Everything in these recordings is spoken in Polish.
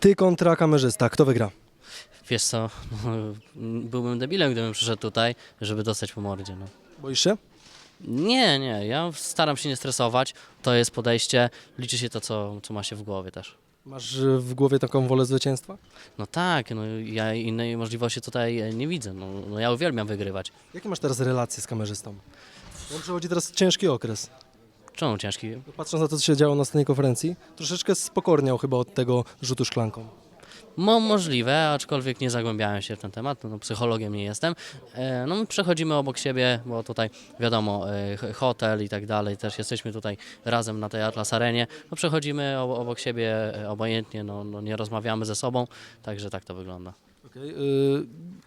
Ty kontra kamerzysta, kto wygra? Wiesz co, no, byłbym debilem, gdybym przyszedł tutaj, żeby dostać po mordzie. No. Boisz się? Nie, nie, ja staram się nie stresować, to jest podejście, liczy się to, co, co ma się w głowie też. Masz y, w głowie taką wolę zwycięstwa? No tak, no, ja innej możliwości tutaj e, nie widzę, no, no, ja uwielbiam wygrywać. Jakie masz teraz relacje z kamerzystą? On przechodzi teraz ciężki okres. Czemu ciężki? Patrząc na to, co się działo na ostatniej konferencji, troszeczkę spokorniał chyba od tego rzutu szklanką. Mo możliwe, aczkolwiek nie zagłębiałem się w ten temat, no, psychologiem nie jestem. E, no my przechodzimy obok siebie, bo tutaj wiadomo, e, hotel i tak dalej, też jesteśmy tutaj razem na tej Atlas Arenie. No przechodzimy o- obok siebie e, obojętnie, no, no nie rozmawiamy ze sobą, także tak to wygląda. Okay.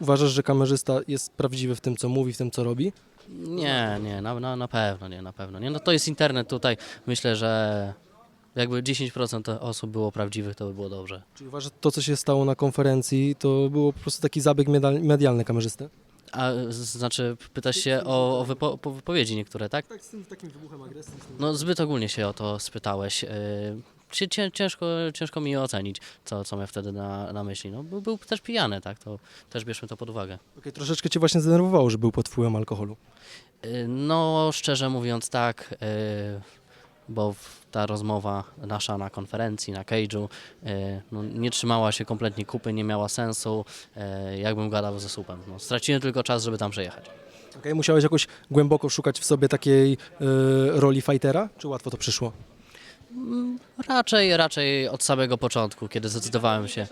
uważasz, że kamerzysta jest prawdziwy w tym, co mówi, w tym, co robi? Nie, nie, na, na, na pewno nie, na pewno nie. No to jest internet tutaj, myślę, że jakby 10% osób było prawdziwych, to by było dobrze. Czyli uważasz, że to, co się stało na konferencji, to było po prostu taki zabieg medal- medialny kamerzysty? A z- znaczy, pytasz się o, o wypo po wypowiedzi niektóre, tak? Tak, z tym takim wybuchem agresji. No zbyt ogólnie się o to spytałeś. Yy, Ciężko, ciężko mi ocenić, co, co miał wtedy na, na myśli. No, był, był też pijany, tak? To też bierzmy to pod uwagę. Okay, troszeczkę cię właśnie zdenerwowało, że był pod wpływem alkoholu. Yy, No, szczerze mówiąc, tak, yy, bo ta rozmowa nasza na konferencji, na cage'u, yy, no, nie trzymała się kompletnie kupy, nie miała sensu, jakbym gadał ze słupem. No, straciłem tylko czas, żeby tam przejechać. Okay, musiałeś jakoś głęboko szukać w sobie takiej roli fightera, czy łatwo to przyszło? Raczej, raczej od samego początku, kiedy zdecydowałem się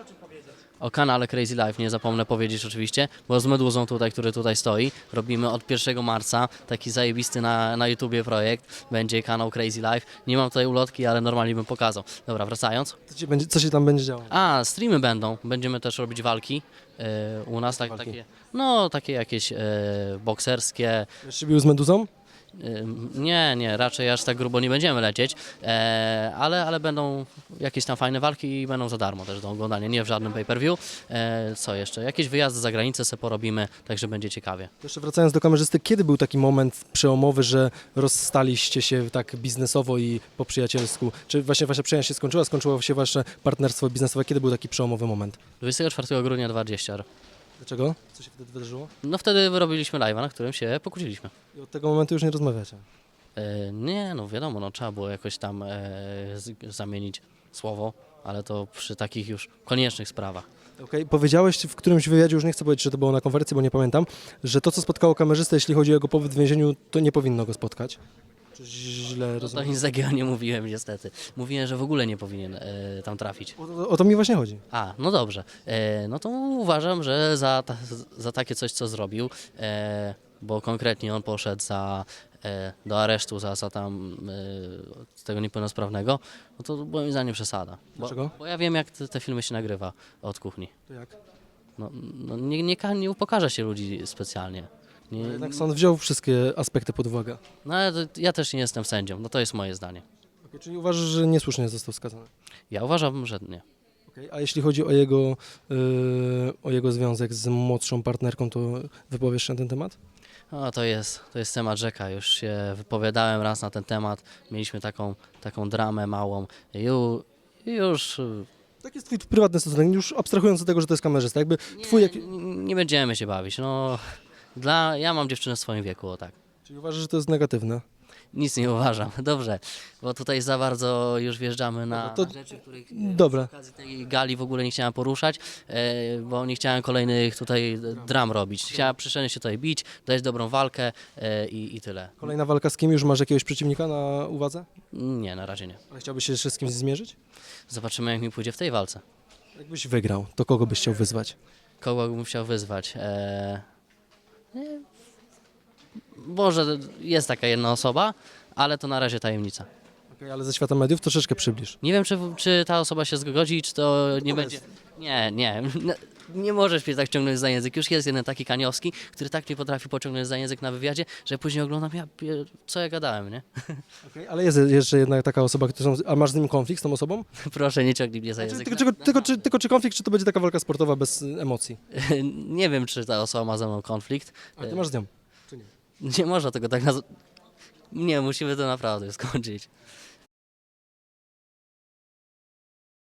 o kanale Crazy Life, nie zapomnę powiedzieć oczywiście, bo z Meduzą tutaj, który tutaj stoi, robimy od 1 marca taki zajebisty na, na YouTubie projekt, będzie kanał Crazy Life. Nie mam tutaj ulotki, ale normalnie bym pokazał. Dobra, wracając. Co, ci będzie, co się tam będzie działo? A, streamy będą, będziemy też robić walki e, u nas, tak, Walki? takie, no takie jakieś e, bokserskie, Będziesz się bił z meduzą? Nie, nie, raczej aż tak grubo nie będziemy lecieć, e, ale, ale będą jakieś tam fajne walki i będą za darmo też do oglądania, nie w żadnym pay-per-view. E, co jeszcze? Jakieś wyjazdy za granicę se porobimy, także będzie ciekawie. Jeszcze wracając do kamerzysty, kiedy był taki moment przełomowy, że rozstaliście się tak biznesowo i po przyjacielsku? Czy właśnie wasza przyjaźń się skończyła, skończyło się wasze partnerstwo biznesowe? Kiedy był taki przełomowy moment? 24 grudnia 20. Dlaczego? Co się wtedy wydarzyło? No wtedy wyrobiliśmy live'a, na którym się pokłóciliśmy. I od tego momentu już nie rozmawiacie. E, nie, no wiadomo, no trzeba było jakoś tam e, z, zamienić słowo, ale to przy takich już koniecznych sprawach. Okay. Powiedziałeś w którymś wywiadzie, już nie chcę powiedzieć, czy to było na konferencji, bo nie pamiętam, że to, co spotkało kamerzystę, jeśli chodzi o jego pobyt w więzieniu, to nie powinno go spotkać. Czy źle No to rozumiem? nic takiego nie mówiłem niestety. Mówiłem, że w ogóle nie powinien e, tam trafić. O, o, o to mi właśnie chodzi. A, no dobrze. E, no to uważam, że za, ta, za takie coś, co zrobił, e, bo konkretnie on poszedł za, e, do aresztu za, za tam e, tego niepełnosprawnego, no to moim zdaniem przesada. Bo, Dlaczego? bo ja wiem, jak te, te filmy się nagrywa od kuchni. To jak? No, no nie, nie, ka- nie upokarza się ludzi specjalnie. Nie, Jednak sąd wziął wszystkie aspekty pod uwagę. no ale to, ja też nie jestem sędzią, no to jest moje zdanie. Okay, czyli uważasz, że niesłusznie został skazany? Ja uważam, że nie. A jeśli chodzi o jego, yy, o jego związek z młodszą partnerką, to wypowiesz się na ten temat? No, to jest, to jest temat rzeka. Już się wypowiadałem raz na ten temat. Mieliśmy taką, taką dramę małą. Ju, już y, Tak jest twój prywatny stosunek, już abstrahując od tego, że to jest kamerzysta. Jakby twój... Jak... nie, nie będziemy się bawić. No, dla, ja mam dziewczynę w swoim wieku, o tak. Czyli uważasz, że to jest negatywne? Nic nie uważam. Dobrze, bo tutaj za bardzo już wjeżdżamy na, No to- na rzeczy, których e, Dobra. przy okazji tej gali w ogóle nie chciałem poruszać, e, bo nie chciałem kolejnych tutaj dram robić. Chciałem przyszedłem się tutaj bić, dać dobrą walkę e, i, i tyle. Kolejna walka z kim? Już masz jakiegoś przeciwnika na uwadze? Nie, na razie nie. Ale chciałbyś się jeszcze z kimś zmierzyć? Zobaczymy, jak mi pójdzie w tej walce. Jakbyś wygrał, to kogo byś chciał wyzwać? Kogo bym chciał wyzwać? Eee... Może jest taka jedna osoba, ale to na razie tajemnica. Okay, ale ze świata mediów troszeczkę przybliż. Nie wiem, czy, czy ta osoba się zgodzi, czy to nie będzie. Nie, nie. Nie możesz mnie tak ciągnąć za język. Już jest jeden taki kaniowski, który tak nie potrafi pociągnąć za język na wywiadzie, że później oglądam, ja, co ja gadałem, nie? Ale jest jeszcze jedna taka osoba, która... A masz z nim konflikt z tą osobą? Proszę, nie ciągnij mnie za Czy, język. tylko, tylko, tylko, czy, tylko czy konflikt, czy to będzie taka walka sportowa bez y, emocji? Nie wiem, czy ta osoba ma ze mną konflikt. A ty masz z nią? Nie można tego tak nazwać. Nie, musimy to naprawdę skończyć.